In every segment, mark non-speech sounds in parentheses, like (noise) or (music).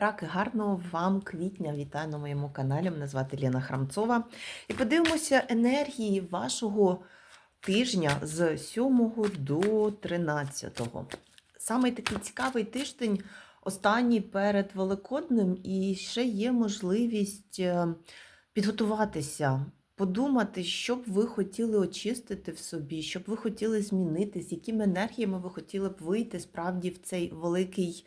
Раки, гарного вам квітня! Вітаю на моєму каналі. Мене звати Лена Храмцова. І подивимося енергії вашого тижня з 7 до 13. Саме такий цікавий тиждень, останній перед Великоднем, і ще є можливість е, підготуватися. Подумати, що б ви хотіли очистити в собі, що б ви хотіли змінити, з якими енергіями ви хотіли б вийти справді в цей великий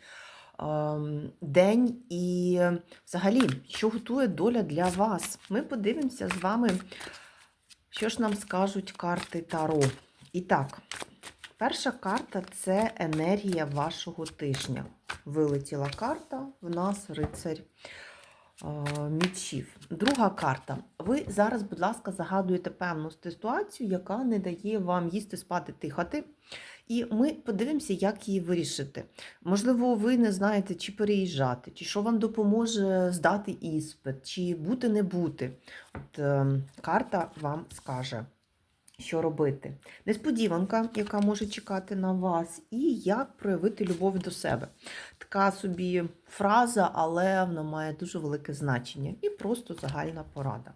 день, і взагалі, що готує доля для вас. Ми подивимося з вами, що ж нам скажуть карти Таро. І так, перша карта це енергія вашого тижня. Вилетіла карта, в нас рицарь е, мічів. Друга карта. Ви зараз, будь ласка, загадуєте певну ситуацію, яка не дає вам їсти, спати, тихати. І ми подивимося, як її вирішити. Можливо, ви не знаєте, чи переїжджати, чи що вам допоможе здати іспит, чи бути не бути. От е, карта вам скаже, що робити. Несподіванка, яка може чекати на вас, і як проявити любов до себе. Така собі фраза, але вона має дуже велике значення. І просто загальна порада.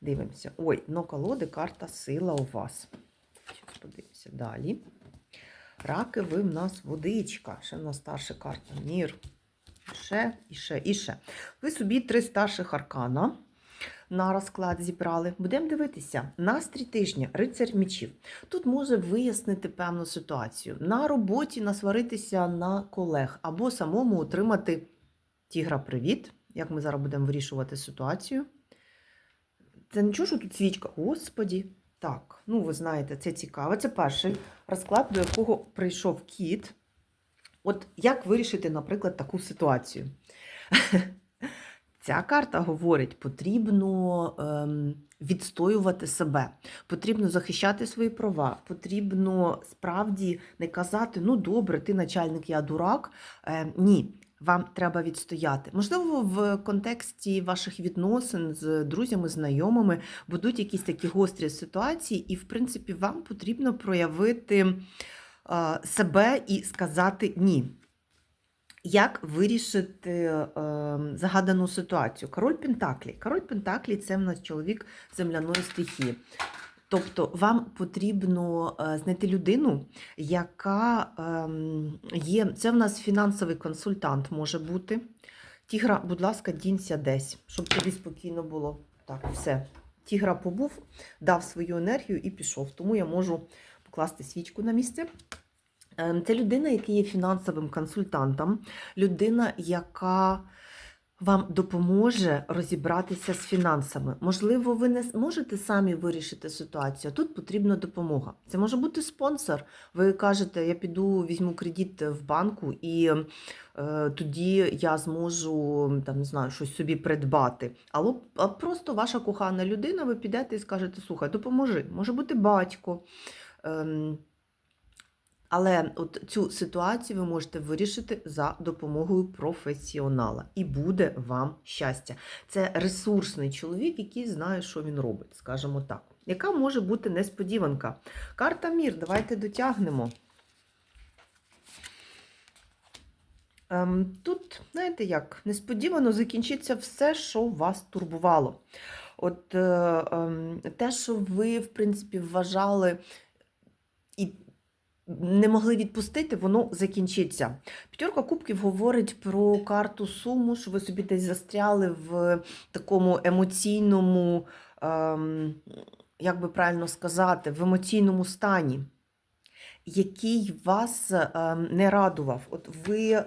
Дивимося. Ой, дно колоди, карта сила у вас. Зараз подивимося далі. Раки, ви в нас водичка. Ще в нас старша карта. Мір. Ще, і ще, і ще. Ви собі три старших аркана на розклад зібрали. Будемо дивитися. Настрій тижня, рицар мічів. Тут може вияснити певну ситуацію. На роботі насваритися на колег або самому отримати тігра привіт. Як ми зараз будемо вирішувати ситуацію. Це нічого, що тут свічка. Господі. Так, ну ви знаєте, це цікаво. Це перший розклад, до якого прийшов кіт. От як вирішити, наприклад, таку ситуацію? (laughs) Ця карта говорить, потрібно ем, відстоювати себе, потрібно захищати свої права, потрібно справді не казати, ну добре, ти начальник, я дурак. Е, ні, вам треба відстояти. Можливо, в контексті ваших відносин з друзями, знайомими будуть якісь такі гострі ситуації, і, в принципі, вам потрібно проявити е, себе і сказати ні. Як вирішити е, загадану ситуацію? Король Пентаклі. Король Пентаклі це в нас чоловік земляної стихії. Тобто вам потрібно е, знайти людину, яка ем, є. Це в нас фінансовий консультант може бути. Тігра, будь ласка, дінься десь, щоб тобі спокійно було. Так, все. Тігра побув, дав свою енергію і пішов. Тому я можу покласти свічку на місце. Ем, Це людина, яка є фінансовим консультантом, людина, яка вам допоможе розібратися з фінансами. Можливо, ви не можете самі вирішити ситуацію. Тут потрібна допомога. Це може бути спонсор. Ви кажете, я піду візьму кредит в банку, і е, тоді я зможу там не знаю, щось собі придбати. Але а просто ваша кохана людина, ви підете і скажете, слухай, допоможи. Може бути батько. Ем, але от цю ситуацію ви можете вирішити за допомогою професіонала. І буде вам щастя. Це ресурсний чоловік, який знає, що він робить, скажімо так. Яка може бути несподіванка? Карта Мір, давайте дотягнемо. Ем, Тут, знаєте як, несподівано закінчиться все, що вас турбувало. От е, е, те, що ви, в принципі, вважали і не могли відпустити, воно закінчиться. П'ятерка кубків говорить про карту суму, що ви собі десь застряли в такому емоційному, ем, як би правильно сказати, в емоційному стані. Який вас е, не радував. От ви е,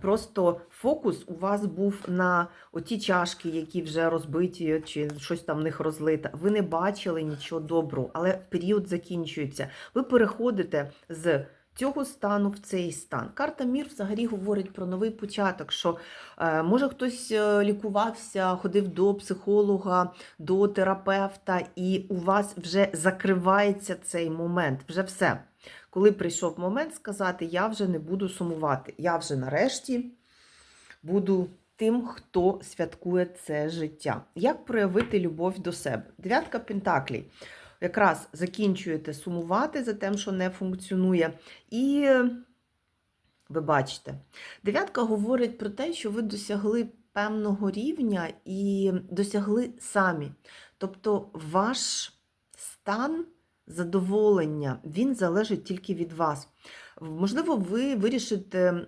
просто фокус у вас був на оті чашки, які вже розбиті, чи щось там в них розлите. Ви не бачили нічого доброго, але період закінчується. Ви переходите з цього стану в цей стан. Карта Мір взагалі говорить про новий початок, що е, може хтось е, лікувався, ходив до психолога, до терапевта, і у вас вже закривається цей момент, вже все. Коли прийшов момент сказати, я вже не буду сумувати, я вже нарешті буду тим, хто святкує це життя. Як проявити любов до себе? Дев'ятка Пентаклей. Якраз закінчуєте сумувати за тим, що не функціонує, і ви бачите. Дев'ятка говорить про те, що ви досягли певного рівня і досягли самі. Тобто ваш стан задоволення, він залежить тільки від вас. Можливо, ви вирішите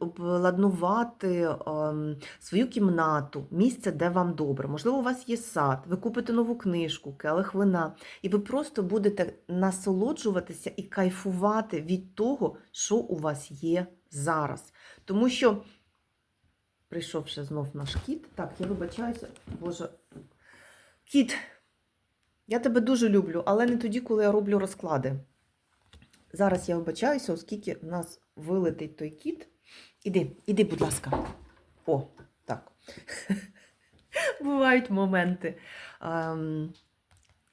обладнувати ем, свою кімнату, місце, де вам добре. Можливо, у вас є сад, ви купите нову книжку, келих вина, і ви просто будете насолоджуватися і кайфувати від того, що у вас є зараз. Тому що прийшов ще знов наш кіт. Так, я вибачаюся, Боже. Кіт, я тебе дуже люблю, але не тоді, коли я роблю розклади. Зараз я вибачаюся, оскільки в нас вилетить той кіт. Іди, іди, будь ласка. О, так. (laughs) Бувають моменти. Ем,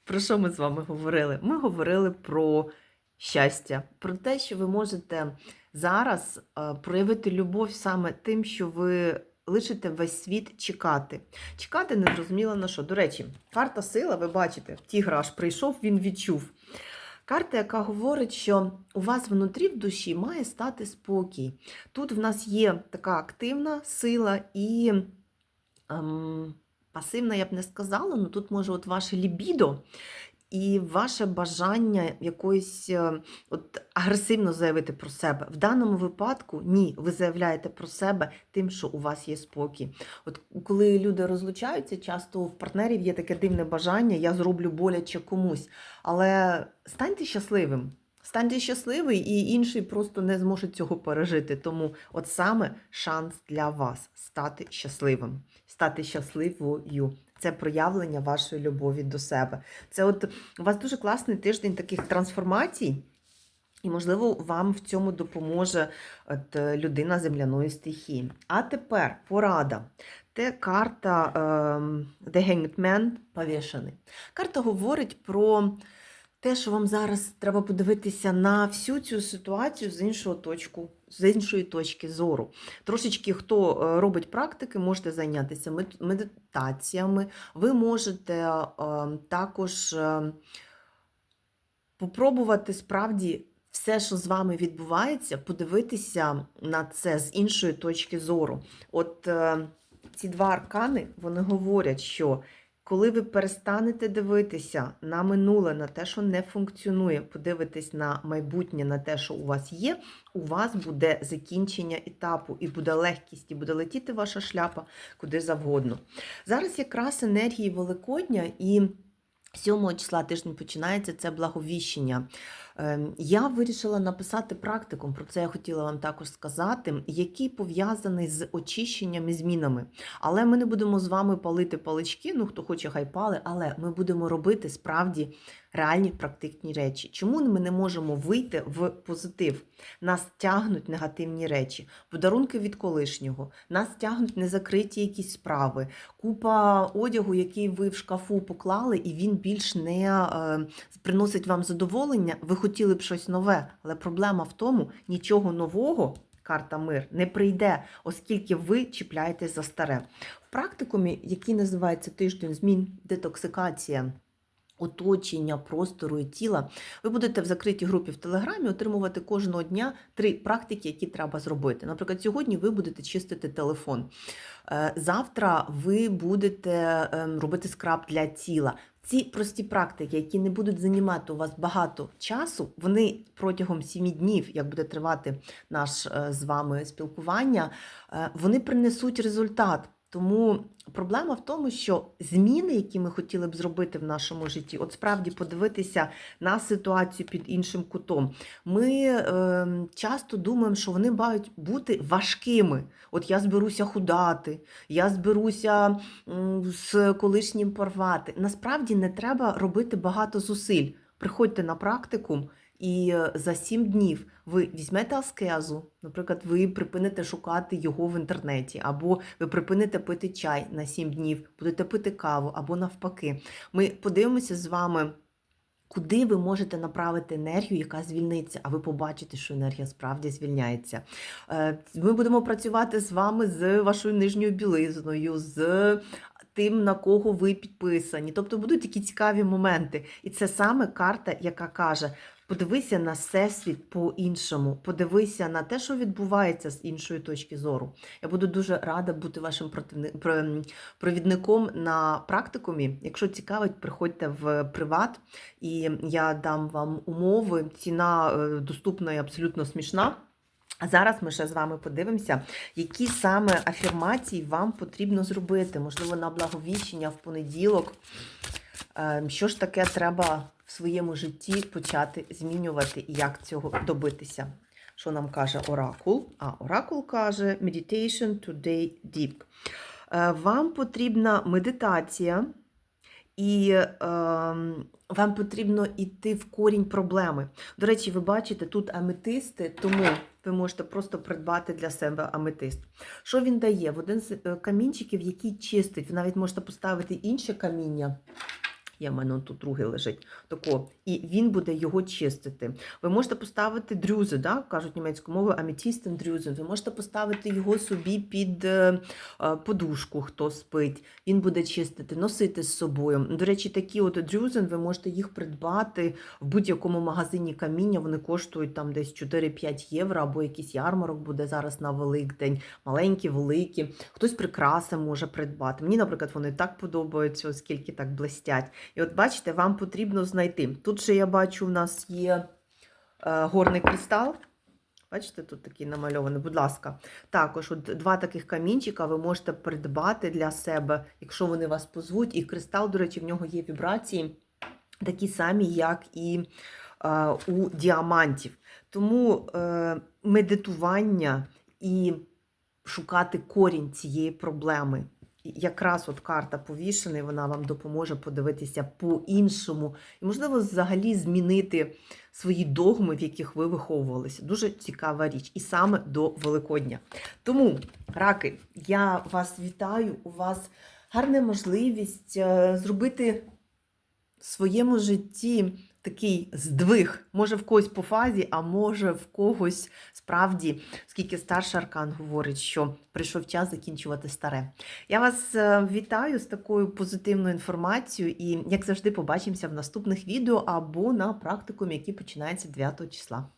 про що ми з вами говорили? Ми говорили про щастя, про те, що ви можете зараз е, проявити любов саме тим, що ви лишите весь світ чекати. Чекати не зрозуміло на що. До речі, карта сила, ви бачите, тігр аж прийшов, він відчув. Карта, яка говорить, що у вас внутрі в душі має стати спокій. Тут в нас є така активна сила і ем, пасивна, я б не сказала, але тут може от ваше лібідо і ваше бажання якоїсь е, от, агресивно заявити про себе. В даному випадку ні, ви заявляєте про себе тим, що у вас є спокій. От коли люди розлучаються, часто в партнерів є таке дивне бажання, я зроблю боляче комусь. Але станьте щасливим. Станьте щасливий, і інший просто не зможе цього пережити. Тому от саме шанс для вас стати щасливим, стати щасливою. Це проявлення вашої любові до себе. Це от у вас дуже класний тиждень таких трансформацій, і, можливо, вам в цьому допоможе от, людина земляної стихії. А тепер порада. Це карта ем, The Hanged Man повішений. Карта говорить про те, що вам зараз треба подивитися на всю цю ситуацію з іншого точку, з іншої точки зору. Трошечки, хто е, робить практики, можете зайнятися медитаціями. Ви можете е, також е, попробувати справді все, що з вами відбувається, подивитися на це з іншої точки зору. От ці два аркани вони говорять, що коли ви перестанете дивитися на минуле, на те, що не функціонує, подивитесь на майбутнє, на те, що у вас є, у вас буде закінчення етапу, і буде легкість, і буде летіти ваша шляпа куди завгодно. Зараз якраз енергії Великодня і 7 числа тиждень починається це благовіщення. Ем, Я вирішила написати практикум, про це я хотіла вам також сказати, який пов'язаний з очищенням і змінами. Але ми не будемо з вами палити палички, ну хто хоче, хай пали, але ми будемо робити справді реальні практичні речі. Чому ми не можемо вийти в позитив? Нас тягнуть негативні речі, подарунки від колишнього, нас тягнуть незакриті якісь справи, купа одягу, який ви в шкафу поклали, і він більш не е, приносить вам задоволення. Ви хотіли б щось нове, але проблема в тому, нічого нового. Карта мир не прийде, оскільки ви чіпляєтесь за старе. В практикумі, який називається тиждень змін, детоксикація оточення, простору і тіла, ви будете в закритій групі в Телеграмі отримувати кожного дня три практики, які треба зробити. Наприклад, сьогодні ви будете чистити телефон. Е, Завтра ви будете ем, робити скраб для тіла. Ці прості практики, які не будуть займати у вас багато часу, вони протягом сімі днів, як буде тривати наш е, з вами спілкування, е, вони принесуть результат. Тому проблема в тому, що зміни, які ми хотіли б зробити в нашому житті, от справді подивитися на ситуацію під іншим кутом. Ми е, часто думаємо, що вони мають бути важкими. От я зберуся худати, я зберуся з колишнім порвати. Насправді не треба робити багато зусиль. Приходьте на практикум. І е, за сім днів ви візьмете аскезу, наприклад, ви припините шукати його в інтернеті, або ви припините пити чай на сім днів, будете пити каву, або навпаки. Ми подивимося з вами, куди ви можете направити енергію, яка звільниться, а ви побачите, що енергія справді звільняється. Е, Ми будемо працювати з вами з вашою нижньою білизною, з тим, на кого ви підписані. Тобто будуть такі цікаві моменти. І це саме карта, яка каже: Подивися на всесвіт по-іншому. Подивися на те, що відбувається з іншої точки зору. Я буду дуже рада бути вашим провідником на практикумі. Якщо цікавить, приходьте в приват, і я дам вам умови. Ціна е, доступна і абсолютно смішна. А зараз ми ще з вами подивимося, які саме афірмації вам потрібно зробити. Можливо, на благовіщення в понеділок. Е, Що ж таке треба своєму житті почати змінювати і як цього добитися? Що нам каже Оракул? А Оракул каже Meditation Today Deep. Е, Вам потрібна медитація, і е, вам потрібно йти в корінь проблеми. До речі, ви бачите, тут аметисти, тому ви можете просто придбати для себе аметист. Що він дає? В один з е, камінчиків, який чистить, ви навіть можете поставити інше каміння. Є в мене тут другий лежить. Тако, і він буде його чистити. Ви можете поставити дрюзи, да? кажуть німецькою мовою, аметістен дрюзен. Ви можете поставити його собі під е, е, подушку, хто спить. Він буде чистити, носити з собою. До речі, такі от дрюзен, ви можете їх придбати в будь-якому магазині каміння. Вони коштують там десь 4-5 євро, або якийсь ярмарок буде зараз на Великдень. Маленькі, великі. Хтось прикраси може придбати. Мені, наприклад, вони так подобаються, оскільки так блистять. І от бачите, вам потрібно знайти. Тут ще я бачу, у нас є е, горний кристал. Бачите, тут такий намальований, будь ласка. Також от два таких камінчика ви можете придбати для себе, якщо вони вас позвуть. І кристал, до речі, в нього є вібрації, такі самі, як і е, у діамантів. Тому е, медитування і шукати корінь цієї проблеми. І Якраз от карта повішений, вона вам допоможе подивитися по-іншому і, можливо, взагалі змінити свої догми, в яких ви виховувалися. Дуже цікава річ, і саме до Великодня. Тому, раки, я вас вітаю. У вас гарна можливість е, зробити в своєму житті такий здвиг. Може в когось по фазі, а може в когось справді, оскільки старший аркан говорить, що прийшов час закінчувати старе. Я вас е, вітаю з такою позитивною інформацією і, як завжди, побачимося в наступних відео або на практикумі, який починається 9 числа.